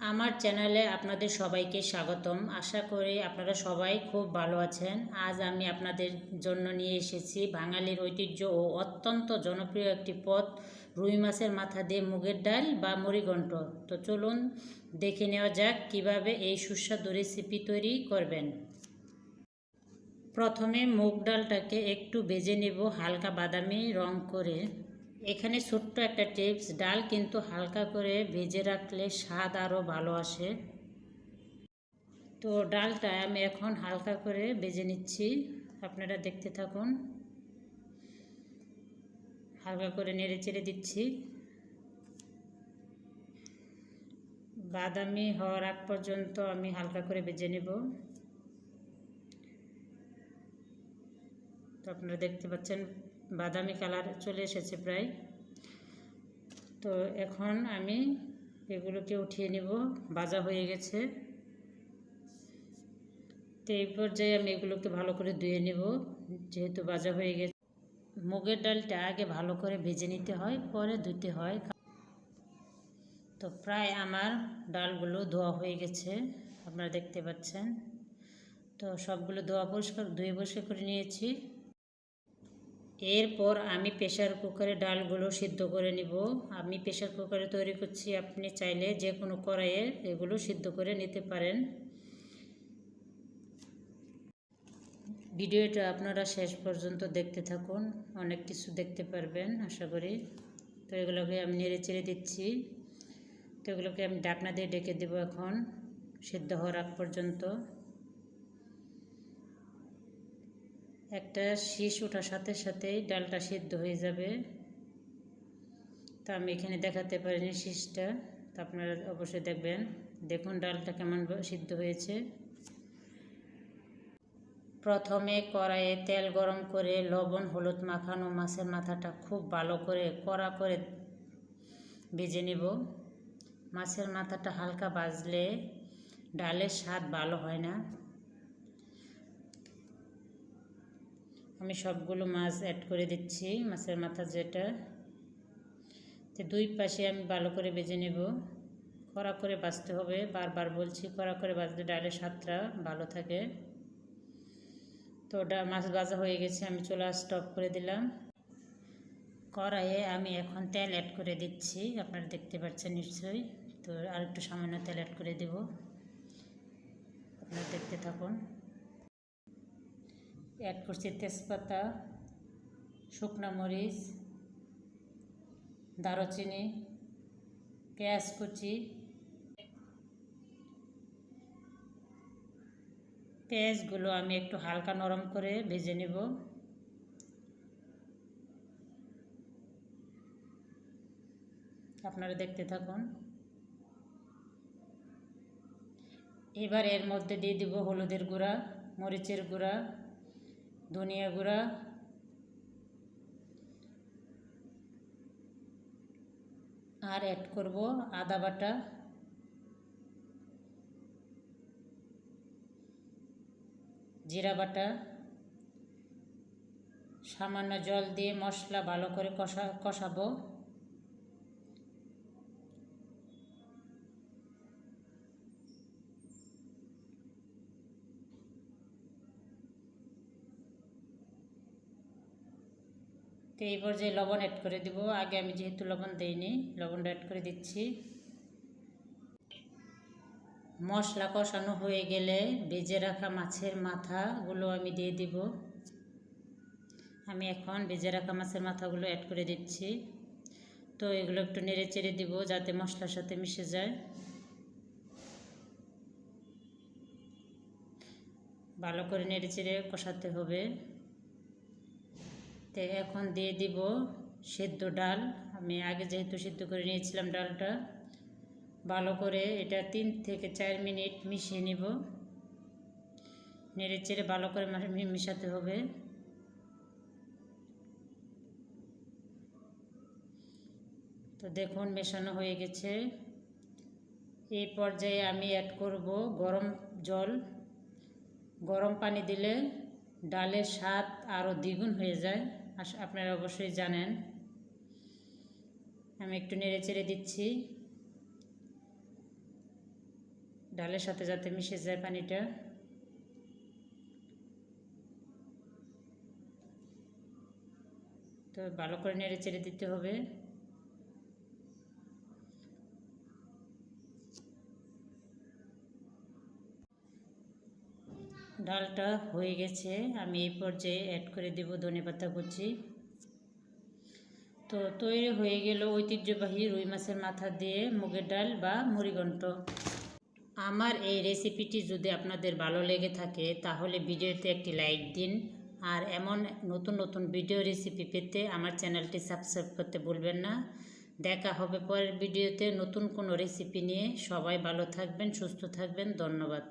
আমার চ্যানেলে আপনাদের সবাইকে স্বাগতম। আশা করি আপনারা সবাই খুব ভালো আছেন। আজ আমি আপনাদের জন্য নিয়ে এসেছি বাঙালির ঐতিহ্য ও অত্যন্ত জনপ্রিয় একটি পদ, রুই মাছের মাথা দিয়ে মুগের ডাল বা মুড়িঘণ্ট। তো চলুন দেখে নেওয়া যাক কীভাবে এই সুস্বাদু রেসিপি তৈরি করবেন। প্রথমে মুগ ডালটাকে একটু ভেজে নেব হালকা বাদামি রং করে। এখানে ছোট্ট একটা টিপস, ডাল কিন্তু হালকা করে ভেজে রাখলে স্বাদ আরও ভালো আসে। তো ডালটা আমি এখন হালকা করে ভেজে নিচ্ছি, আপনারা দেখতে থাকুন। হালকা করে নেড়ে চেড়ে দিচ্ছি। বাদামি হওয়ার আগ পর্যন্ত আমি হালকা করে ভেজে নেব। তো আপনারা দেখতে পাচ্ছেন বাদামি কালার চলে এসেছে প্রায়। তো এখন আমি এগুলোকে উঠিয়ে নিব, ভাজা হয়ে গেছে। তো এই পর্যায়ে আমি এগুলোকে ভালো করে ধুয়ে নেব, যেহেতু ভাজা হয়ে গেছে। মুগের ডালটা আগে ভালো করে ভেজে নিতে হয়, পরে ধুতে হয়। তো প্রায় আমার ডালগুলো ধোয়া হয়ে গেছে, আপনারা দেখতে পাচ্ছেন। তো সবগুলো ধোয়া পরিষ্কার, ধুয়ে পরিষ্কার করে নিয়েছি। এরপর আমি প্রেশার কুকারে ডালগুলো সিদ্ধ করে নিব। আমি প্রেশার কুকারে তৈরি করছি, আপনি চাইলে যে কোনো কড়াইয়ে এগুলো সিদ্ধ করে নিতে পারেন। ভিডিওটা আপনারা শেষ পর্যন্ত দেখতে থাকুন, অনেক কিছু দেখতে পারবেন, আশা করি। তো এগুলোকে আমি নেড়ে চেড়ে দিচ্ছি। তো এগুলোকে আমি ডাকনা দিয়ে ডেকে দেবো এখন, সিদ্ধ হওয়ার আগ পর্যন্ত। একটা শীষ ওঠার সাথে সাথেই ডালটা সিদ্ধ হয়ে যাবে। তা আমি এখানে দেখাতে পারিনি শীষটা। তা আপনারা অবশ্যই দেখবেন। দেখুন ডালটা কেমন সিদ্ধ হয়েছে। প্রথমে কড়াইয়ে তেল গরম করে লবণ, হলুদ মাখানো মাছের মাথাটা খুব ভালো করে কড়া করে ভেজে নেব। মাছের মাথাটা হালকা বাজলে ডালের স্বাদ ভালো হয় না। আমি সবগুলো মাছ অ্যাড করে দিচ্ছি, মাছের মাথা যেটা। তো দুই পাশে আমি ভালো করে বেজে নেব। কড়া করে বাজতে হবে, বারবার বলছি কড়া করে বাজলে ডালের স্বাদটা ভালো থাকে। তো ওটা মাছ ভাজা হয়ে গেছে, আমি চুলা স্টপ করে দিলাম। কড়াইয়ে আমি এখন তেল অ্যাড করে দিচ্ছি, আপনারা দেখতে পাচ্ছেন নিশ্চয়ই। তো আর একটু সামান্য তেল অ্যাড করে দেব। আপনারা দেখতে থাকুন। অ্যাড করছি তেজপাতা, শুকনা মরিচ, দারুচিনি, পেঁয়াজ কুচি, পেঁয়াজগুলো আমি একটু হালকা নরম করে ভেজে নেব। আপনারা দেখতে থাকুন। এবার এর মধ্যে দিয়ে দিব হলুদের গুঁড়া, মরিচের গুঁড়া ধনিয়া গুঁড়া, আর অ্যাড করব আদা বাটা। জিরা বাটা। সামান্য জল দিয়ে মশলা ভালো করে কষা কষাবো তো এই পর্যায়ে লবণ অ্যাড করে দিব। আগে আমি যেহেতু লবণ দিইনি, লবণটা অ্যাড করে দিচ্ছি। মশলা কষানো হয়ে গেলে বেজে রাখা মাছের মাথাগুলো আমি দিয়ে দিব। আমি এখন বেজে রাখা মাছের মাথাগুলো অ্যাড করে দিচ্ছি। তো এগুলো একটু নেড়ে চেড়ে দিব যাতে মশলার সাথে মিশে যায়। ভালো করে নেড়ে চেড়ে কষাতে হবে। তো এখন দিয়ে দিব সেদ্ধ ডাল। আমি আগে যেহেতু সেদ্ধ করে নিয়েছিলাম ডালটা, ভালো করে এটা তিন থেকে চার মিনিট মিশিয়ে নিব। নেড়ে চেড়ে ভালো করে মিশাতে হবে। তো দেখুন মেশানো হয়ে গেছে। এই পর্যায়ে আমি অ্যাড করব গরম জল। গরম পানি দিলে ডালের স্বাদ আরও দ্বিগুণ হয়ে যায়। আপনারা অবশ্যই জানেন। আমি একটু নেড়ে চেড়ে দিচ্ছি। ডালের সাথে যাতে মিশে যায় পানিটা। তো ভালো করে নেড়ে চেড়ে দিতে হবে। ডালটা হয়ে গেছে। আমি এই পর্যায়ে অ্যাড করে দেব ধনে পাতা কুচি। তো তৈরি হয়ে গেল ঐতিহ্যবাহী রুই মাছের মাথা দিয়ে মুগের ডাল বা মুড়িঘণ্ট। আমার এই রেসিপিটি যদি আপনাদের ভালো লেগে থাকে, তাহলে ভিডিওতে একটি লাইক দিন। আর এমন নতুন নতুন ভিডিও রেসিপি পেতে আমার চ্যানেলটি সাবস্ক্রাইব করতে ভুলবেন না। দেখা হবে পরের ভিডিওতে নতুন কোনো রেসিপি নিয়ে। সবাই ভালো থাকবেন, সুস্থ থাকবেন। ধন্যবাদ।